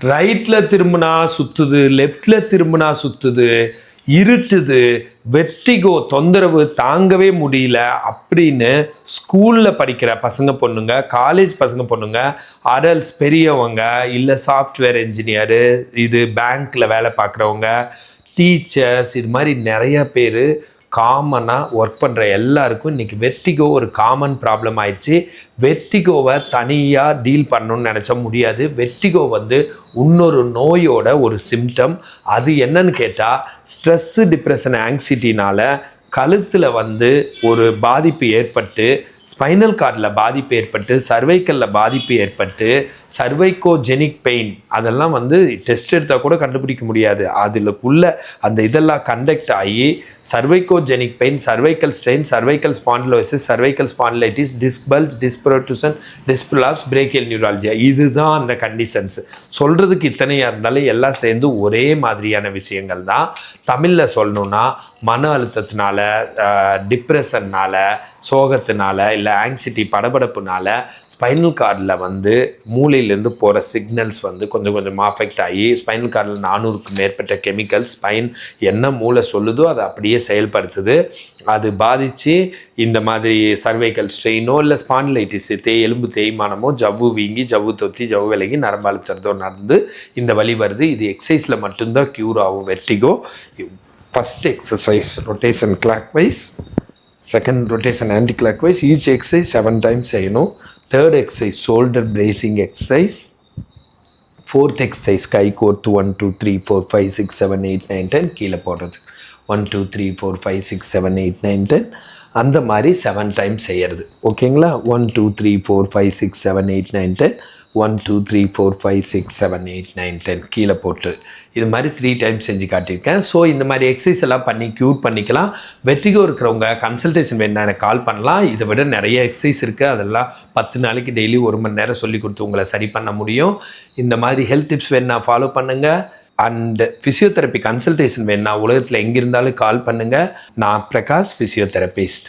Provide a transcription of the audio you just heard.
ரைட்டில் திரும்பினா சுற்றுது லெஃப்டில் திரும்பினா சுற்றுது இருட்டுது வெற்றிகோ தொந்தரவு தாங்கவே முடியல அப்படின்னு ஸ்கூலில் படிக்கிற பசங்க பொண்ணுங்க காலேஜ் பசங்க பொண்ணுங்க அடல்ஸ் பெரியவங்க இல்லை சாஃப்ட்வேர் இன்ஜினியரு இது பேங்க்கில் வேலை பார்க்குறவங்க டீச்சர்ஸ் இது மாதிரி நிறைய பேர் காமனாக ஒர்க் பண்ணுற எல்லாருக்கும் இன்றைக்கி வெத்திகோ ஒரு காமன் ப்ராப்ளம் ஆயிடுச்சு. வெத்திகோவை தனியாக டீல் பண்ணணும்னு நினச்ச முடியாது. வெத்திகோ வந்து இன்னொரு நோயோட ஒரு சிம்டம் அது என்னன்னு கேட்டால் ஸ்ட்ரெஸ்ஸு டிப்ரெஷன் ஆங்ஸிட்டினால் கழுத்தில் வந்து ஒரு பாதிப்பு ஏற்பட்டு ஸ்பைனல் கார்டில் பாதிப்பு ஏற்பட்டு சர்வைக்கலில் பாதிப்பு ஏற்பட்டு சர்வைக்கோஜெனிக் பெயின் அதெல்லாம் வந்து டெஸ்ட் எடுத்தால் கூட கண்டுபிடிக்க முடியாது. அதில் உள்ள அந்த இதெல்லாம் கண்டக்ட் ஆகி cervicogenic pain cervical strain cervical spondylosis cervical spondylitis disc bulge disc protrusion disc prolapse brachial neuralgia. இதுதான் அந்த கண்டிஷன்ஸ் சொல்கிறதுக்கு இத்தனையாக இருந்தாலும் எல்லாம் சேர்ந்து ஒரே மாதிரியான விஷயங்கள் தான். தமிழில் சொல்லணும்னா மன அழுத்தத்தினால டிப்ரெஷன்னால் சோகத்தினால இல்லை ஆங்ஸிட்டி படபடப்புனால ஸ்பைனல் கார்டில் வந்து மூளையிலேருந்து போகிற சிக்னல்ஸ் வந்து கொஞ்சம் கொஞ்சமாக அஃபெக்ட் ஆகி ஸ்பைனல் கார்டில் நானூறுக்கு மேற்பட்ட கெமிக்கல் ஸ்பைன் என்ன மூளை சொல்லுதோ அதை அப்படியே செயல்படுத்துது. அது பாதித்து இந்த மாதிரி சர்வைக்கல் ஸ்ட்ரெயினோ இல்லை ஸ்பான்லைட்டிஸ் தே எலும்பு தேய்மானமோ ஜவ்வு வீங்கி ஜவ்வு தொத்தி ஜவ்வு விலகி நரம்பழுத்துறதோ நடந்து இந்த வழி வருது. இது எக்ஸசைஸில் மட்டும்தான் க்யூர் ஆகும் vertigo first exercise rotation clockwise second rotation anticlockwise each exercise seven times செய்யணும் third exercise shoulder bracing exercise fourth exercise கை கோர்த்து one two three four five six seven eight nine ten கீழே போடுறது. One two three four five six seven eight nine ten அந்த மாதிரி seven times செய்யறது. ஓகேங்களா one two three four five six seven eight nine ten one two three four five six seven eight nine ten கீழே போட்டு. இது மாதிரி three times செஞ்சு காட்டியிருக்கேன். ஸோ இந்த மாதிரி எக்ஸசைஸ் எல்லாம் பண்ணி க்யூர் பண்ணிக்கலாம். வெற்றிகோ இருக்கிறவங்க கன்சல்டேஷன் வேணா எனக்கு கால் பண்ணலாம். இதை விட நிறைய எக்ஸசைஸ் இருக்குது அதெல்லாம் பத்து நாளைக்கு டெய்லி ஒரு மணி நேரம் சொல்லி கொடுத்து உங்களை சரி பண்ண முடியும். இந்த மாதிரி ஹெல்த் டிப்ஸ் வேணா ஃபாலோ பண்ணுங்கள் அண்ட் ஃபிசியோதெரப்பி கன்சல்டேஷன் வேணா உலகத்தில் எங்கே இருந்தாலும் கால் பண்ணுங்கள் நான் பிரகாஷ் ஃபிசியோதெரபிஸ்ட்